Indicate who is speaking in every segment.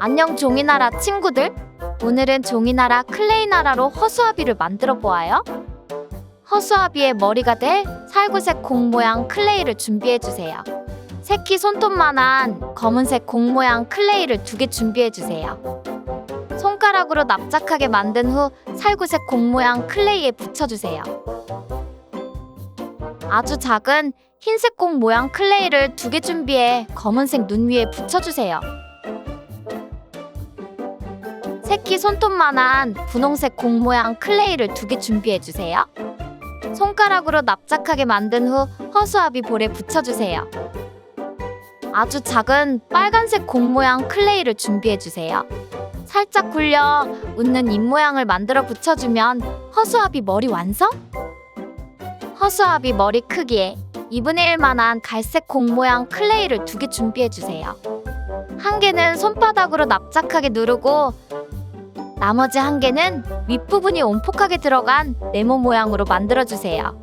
Speaker 1: 안녕 종이나라 친구들. 오늘은 종이나라 클레이나라로 허수아비를 만들어 보아요. 허수아비의 머리가 될 살구색 공 모양 클레이를 준비해 주세요. 새끼 손톱만한 검은색 공 모양 클레이를 두 개 준비해 주세요. 손가락으로 납작하게 만든 후 살구색 공 모양 클레이에 붙여주세요. 아주 작은 흰색 공 모양 클레이를 두 개 준비해 검은색 눈 위에 붙여주세요. 새끼 손톱만한 분홍색 공 모양 클레이를 두 개 준비해 주세요. 손가락으로 납작하게 만든 후 허수아비 볼에 붙여주세요. 아주 작은 빨간색 공 모양 클레이를 준비해 주세요. 살짝 굴려 웃는 입 모양을 만들어 붙여주면 허수아비 머리 완성? 허수아비 머리 크기에 2분의 1만한 갈색 공 모양 클레이를 두 개 준비해 주세요. 한 개는 손바닥으로 납작하게 누르고 나머지 한 개는 윗부분이 온폭하게 들어간 네모 모양으로 만들어 주세요.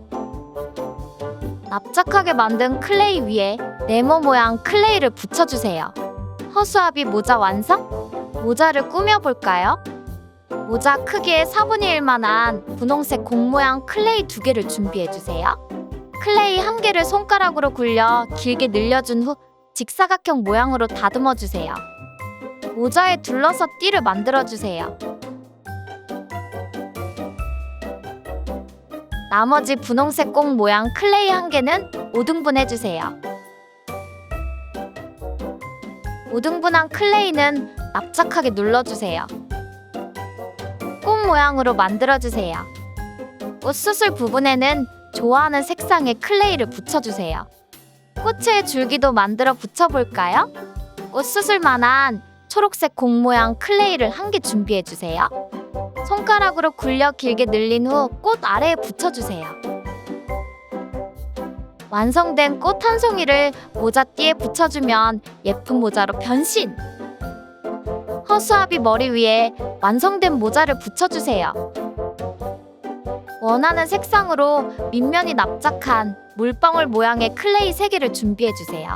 Speaker 1: 납작하게 만든 클레이 위에 네모 모양 클레이를 붙여주세요. 허수아비 모자 완성? 모자를 꾸며볼까요? 모자 크기의 4분의 1만한 분홍색 공 모양 클레이 두 개를 준비해주세요. 클레이 한 개를 손가락으로 굴려 길게 늘려준 후 직사각형 모양으로 다듬어주세요. 모자에 둘러서 띠를 만들어주세요. 나머지 분홍색 공 모양 클레이 한 개는 5등분 해주세요. 5등분한 클레이는 납작하게 눌러주세요. 꽃 모양으로 만들어주세요. 꽃수술 부분에는 좋아하는 색상의 클레이를 붙여주세요. 꽃의 줄기도 만들어 붙여볼까요? 꽃수술만한 초록색 공 모양 클레이를 한 개 준비해주세요. 손가락으로 굴려 길게 늘린 후 꽃 아래에 붙여주세요. 완성된 꽃 한 송이를 모자띠에 붙여주면 예쁜 모자로 변신! 허수아비 머리 위에 완성된 모자를 붙여주세요. 원하는 색상으로 밑면이 납작한 물방울 모양의 클레이 3개를 준비해주세요.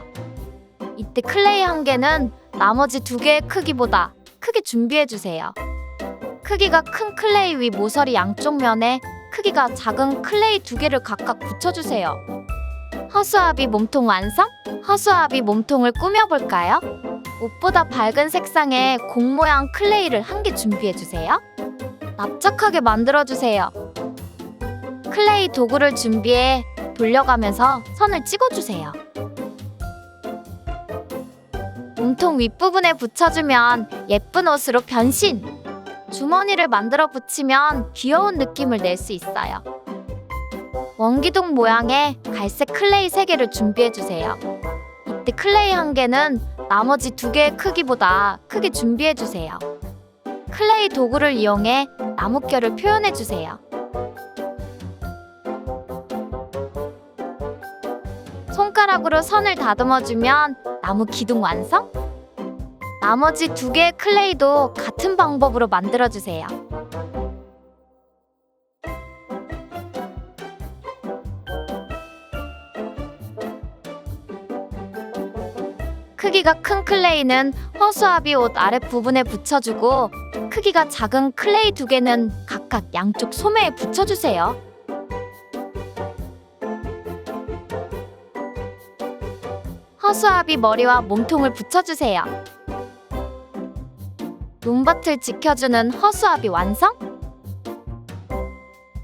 Speaker 1: 이때 클레이 한 개는 나머지 두 개의 크기보다 크게 준비해주세요. 크기가 큰 클레이 위 모서리 양쪽 면에 크기가 작은 클레이 두 개를 각각 붙여주세요. 허수아비 몸통 완성? 허수아비 몸통을 꾸며볼까요? 옷보다 밝은 색상의 공 모양 클레이를 한 개 준비해주세요. 납작하게 만들어주세요. 클레이 도구를 준비해 돌려가면서 선을 찍어주세요. 몸통 윗부분에 붙여주면 예쁜 옷으로 변신! 주머니를 만들어 붙이면 귀여운 느낌을 낼 수 있어요. 원기둥 모양의 갈색 클레이 3개를 준비해주세요. 이때 클레이 한 개는 나머지 두 개의 크기보다 크게 준비해주세요. 클레이 도구를 이용해 나뭇결을 표현해주세요. 손가락으로 선을 다듬어주면 나무 기둥 완성? 나머지 두 개의 클레이도 같은 방법으로 만들어주세요. 크기가 큰 클레이는 허수아비 옷 아랫부분에 붙여주고 크기가 작은 클레이 두 개는 각각 양쪽 소매에 붙여주세요. 허수아비 머리와 몸통을 붙여주세요. 눈밭을 지켜주는 허수아비 완성?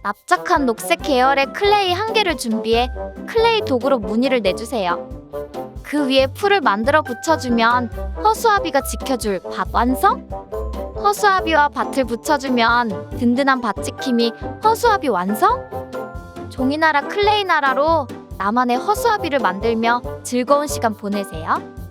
Speaker 1: 납작한 녹색 계열의 클레이 한 개를 준비해 클레이 도구로 무늬를 내주세요. 그 위에 풀을 만들어 붙여주면 허수아비가 지켜줄 밭 완성? 허수아비와 밭을 붙여주면 든든한 밭 지킴이 허수아비 완성? 종이나라 클레이 나라로 나만의 허수아비를 만들며 즐거운 시간 보내세요.